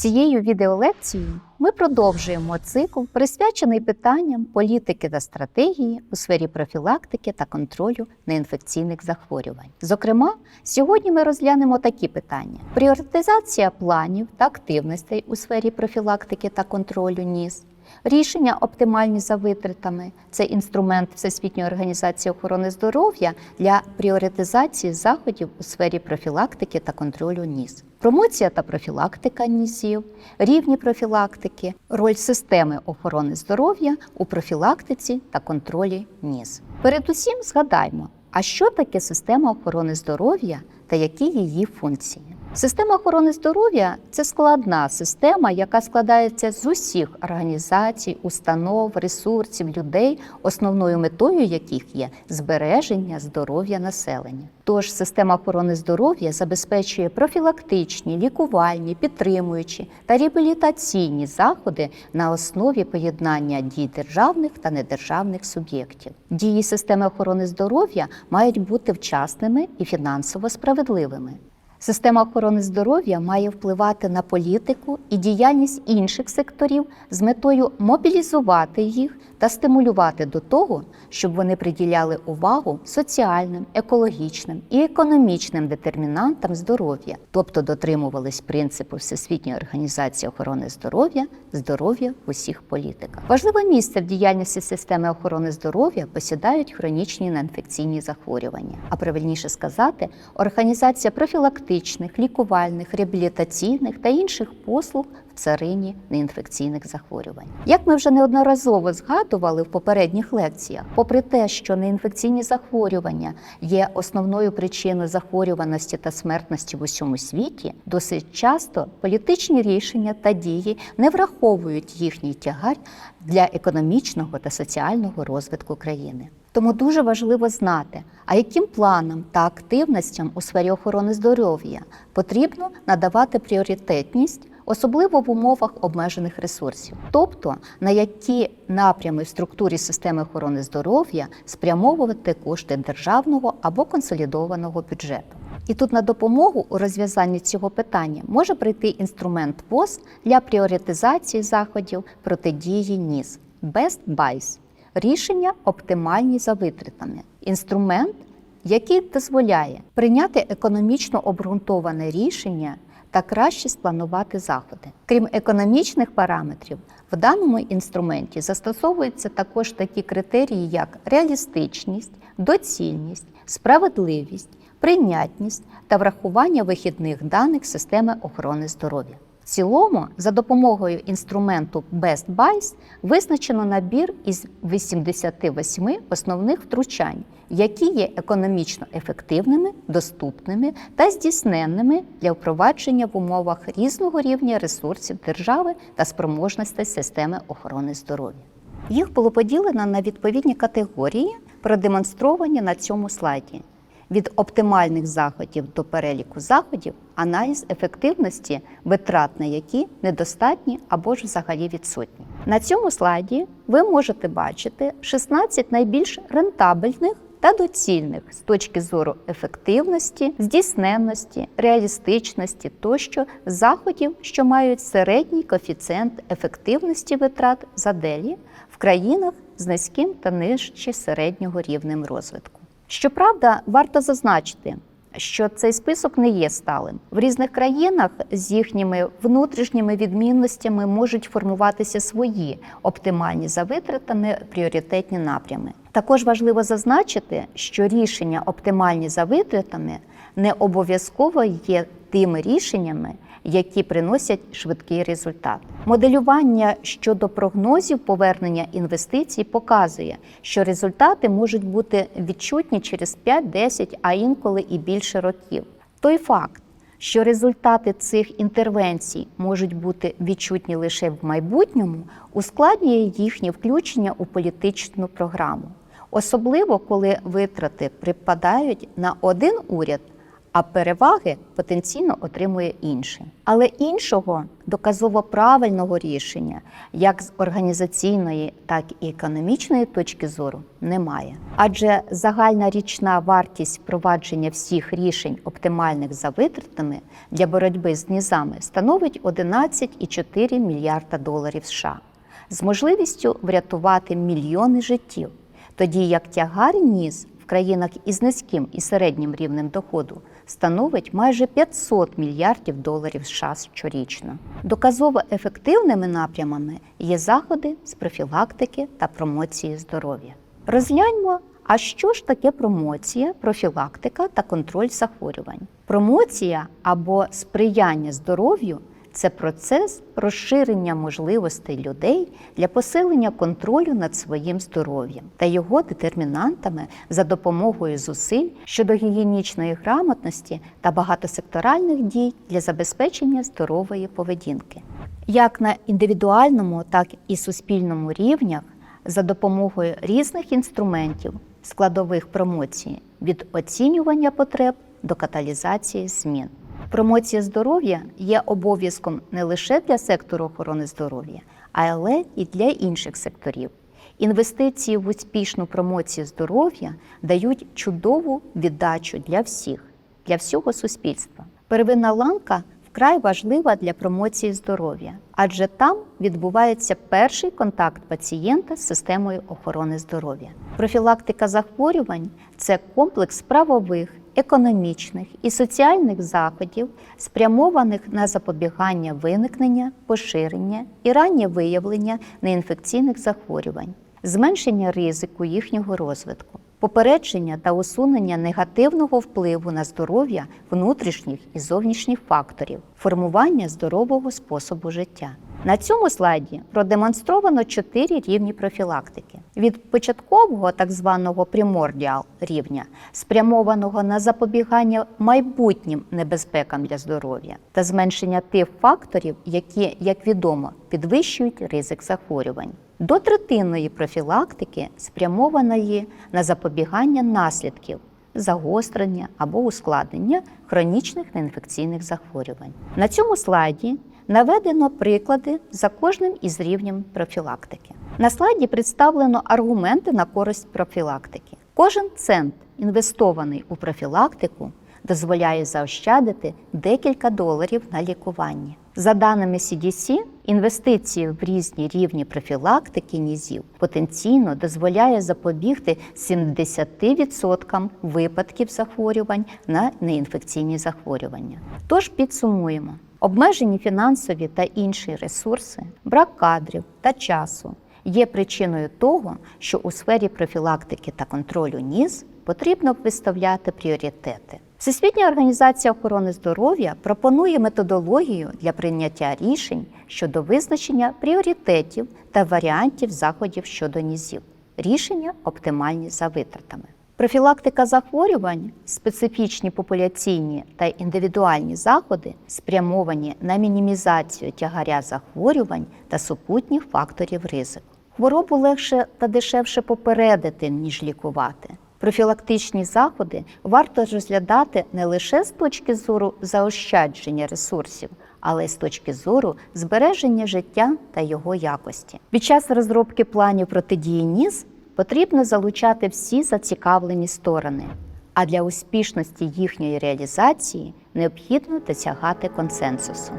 Цією відеолекцією ми продовжуємо цикл, присвячений питанням політики та стратегії у сфері профілактики та контролю неінфекційних захворювань. Зокрема, сьогодні ми розглянемо такі питання: пріоритизація планів та активностей у сфері профілактики та контролю НІС. Рішення оптимальні за витратами це інструмент Всесвітньої організації охорони здоров'я для пріоритизації заходів у сфері профілактики та контролю НІС. Промоція та профілактика НІСів, рівні профілактики, роль системи охорони здоров'я у профілактиці та контролі НІС. Передусім згадаймо, а що таке система охорони здоров'я та які її функції. Система охорони здоров'я це складна система, яка складається з усіх організацій, установ, ресурсів, людей, основною метою яких є збереження здоров'я населення. Тож система охорони здоров'я забезпечує профілактичні, лікувальні, підтримуючі та реабілітаційні заходи на основі поєднання дій державних та недержавних суб'єктів. Дії системи охорони здоров'я мають бути вчасними і фінансово справедливими. Система охорони здоров'я має впливати на політику і діяльність інших секторів з метою мобілізувати їх та стимулювати до того, щоб вони приділяли увагу соціальним, екологічним і економічним детермінантам здоров'я, тобто дотримувались принципу Всесвітньої організації охорони здоров'я, здоров'я в усіх політиках. Важливе місце в діяльності системи охорони здоров'я посідають хронічні неінфекційні захворювання, а правильніше сказати, організація профілактичних, лікувальних, реабілітаційних та інших послуг царині неінфекційних захворювань. Як ми вже неодноразово згадували в попередніх лекціях, попри те, що неінфекційні захворювання є основною причиною захворюваності та смертності в усьому світі, досить часто політичні рішення та дії не враховують їхній тягар для економічного та соціального розвитку країни. Тому дуже важливо знати, а яким планам та активностям у сфері охорони здоров'я потрібно надавати пріоритетність, особливо в умовах обмежених ресурсів, тобто на які напрями в структурі системи охорони здоров'я спрямовувати кошти державного або консолідованого бюджету. І тут на допомогу у розв'язанні цього питання може прийти інструмент ВОЗ для пріоритизації заходів протидії НІС Best Buys – рішення оптимальні за витратами, інструмент, який дозволяє прийняти економічно обґрунтоване рішення та краще спланувати заходи. Крім економічних параметрів, в даному інструменті застосовуються також такі критерії, як реалістичність, доцільність, справедливість, прийнятність та врахування вихідних даних системи охорони здоров'я. Цілому, за допомогою інструменту Best Buys визначено набір із 88 основних втручань, які є економічно ефективними, доступними та здійсненними для впровадження в умовах різного рівня ресурсів держави та спроможностей системи охорони здоров'я. Їх було поділено на відповідні категорії, продемонстровані на цьому слайді. Від оптимальних заходів до переліку заходів аналіз ефективності, витрат на які недостатні або ж взагалі відсутні. На цьому слайді ви можете бачити 16 найбільш рентабельних та доцільних з точки зору ефективності, здійсненності, реалістичності тощо заходів, що мають середній коефіцієнт ефективності витрат за делі в країнах з низьким та нижче середнього рівнем розвитку. Щоправда, варто зазначити, що цей список не є сталим. В різних країнах з їхніми внутрішніми відмінностями можуть формуватися свої оптимальні за витратами пріоритетні напрями. Також важливо зазначити, що рішення оптимальні за витратами не обов'язково є тими рішеннями, які приносять швидкий результат. Моделювання щодо прогнозів повернення інвестицій показує, що результати можуть бути відчутні через 5-10, а інколи і більше років. Той факт, що результати цих інтервенцій можуть бути відчутні лише в майбутньому, ускладнює їхнє включення у політичну програму, особливо коли витрати припадають на один уряд, а переваги потенційно отримує інший. Але іншого доказово правильного рішення, як з організаційної, так і економічної точки зору, немає. Адже загальна річна вартість впровадження всіх рішень, оптимальних за витратами для боротьби з нізами, становить 11,4 мільярда доларів США з можливістю врятувати мільйони життів, тоді як тягар ніз в країнах із низьким і середнім рівнем доходу становить майже 500 мільярдів доларів США щорічно. Доказово ефективними напрямами є заходи з профілактики та промоції здоров'я. Розгляньмо, а що ж таке промоція, профілактика та контроль захворювань. Промоція або сприяння здоров'ю це процес розширення можливостей людей для посилення контролю над своїм здоров'ям та його детермінантами за допомогою зусиль щодо гігієнічної грамотності та багатосекторальних дій для забезпечення здорової поведінки. Як на індивідуальному, так і суспільному рівнях за допомогою різних інструментів складових промоції від оцінювання потреб до каталізації змін. Промоція здоров'я є обов'язком не лише для сектору охорони здоров'я, але і для інших секторів. Інвестиції в успішну промоцію здоров'я дають чудову віддачу для всіх, для всього суспільства. Первинна ланка вкрай важлива для промоції здоров'я, адже там відбувається перший контакт пацієнта з системою охорони здоров'я. Профілактика захворювань це комплекс правових, економічних і соціальних заходів, спрямованих на запобігання виникнення, поширення і раннє виявлення неінфекційних захворювань, зменшення ризику їхнього розвитку, попередження та усунення негативного впливу на здоров'я внутрішніх і зовнішніх факторів, формування здорового способу життя. На цьому слайді продемонстровано чотири рівні профілактики: від початкового так званого primordial рівня, спрямованого на запобігання майбутнім небезпекам для здоров'я та зменшення тих факторів, які, як відомо, підвищують ризик захворювань. До третинної профілактики спрямованої на запобігання наслідків загострення або ускладнення хронічних неінфекційних захворювань. На цьому слайді наведено приклади за кожним із рівнів профілактики. На слайді представлено аргументи на користь профілактики. Кожен цент, інвестований у профілактику, дозволяє заощадити декілька доларів на лікування. За даними CDC, інвестиції в різні рівні профілактики нізів потенційно дозволяє запобігти 70% випадків захворювань на неінфекційні захворювання. Тож підсумуємо. Обмежені фінансові та інші ресурси, брак кадрів та часу є причиною того, що у сфері профілактики та контролю НІЗ потрібно виставляти пріоритети. Всесвітня організація охорони здоров'я пропонує методологію для прийняття рішень щодо визначення пріоритетів та варіантів заходів щодо нізів. Рішення оптимальні за витратами. Профілактика захворювань, специфічні популяційні та індивідуальні заходи спрямовані на мінімізацію тягаря захворювань та супутніх факторів ризику. Хворобу легше та дешевше попередити, ніж лікувати. Профілактичні заходи варто розглядати не лише з точки зору заощадження ресурсів, але й з точки зору збереження життя та його якості. Під час розробки планів протидії НІЗ потрібно залучати всі зацікавлені сторони, а для успішності їхньої реалізації необхідно досягати консенсусу.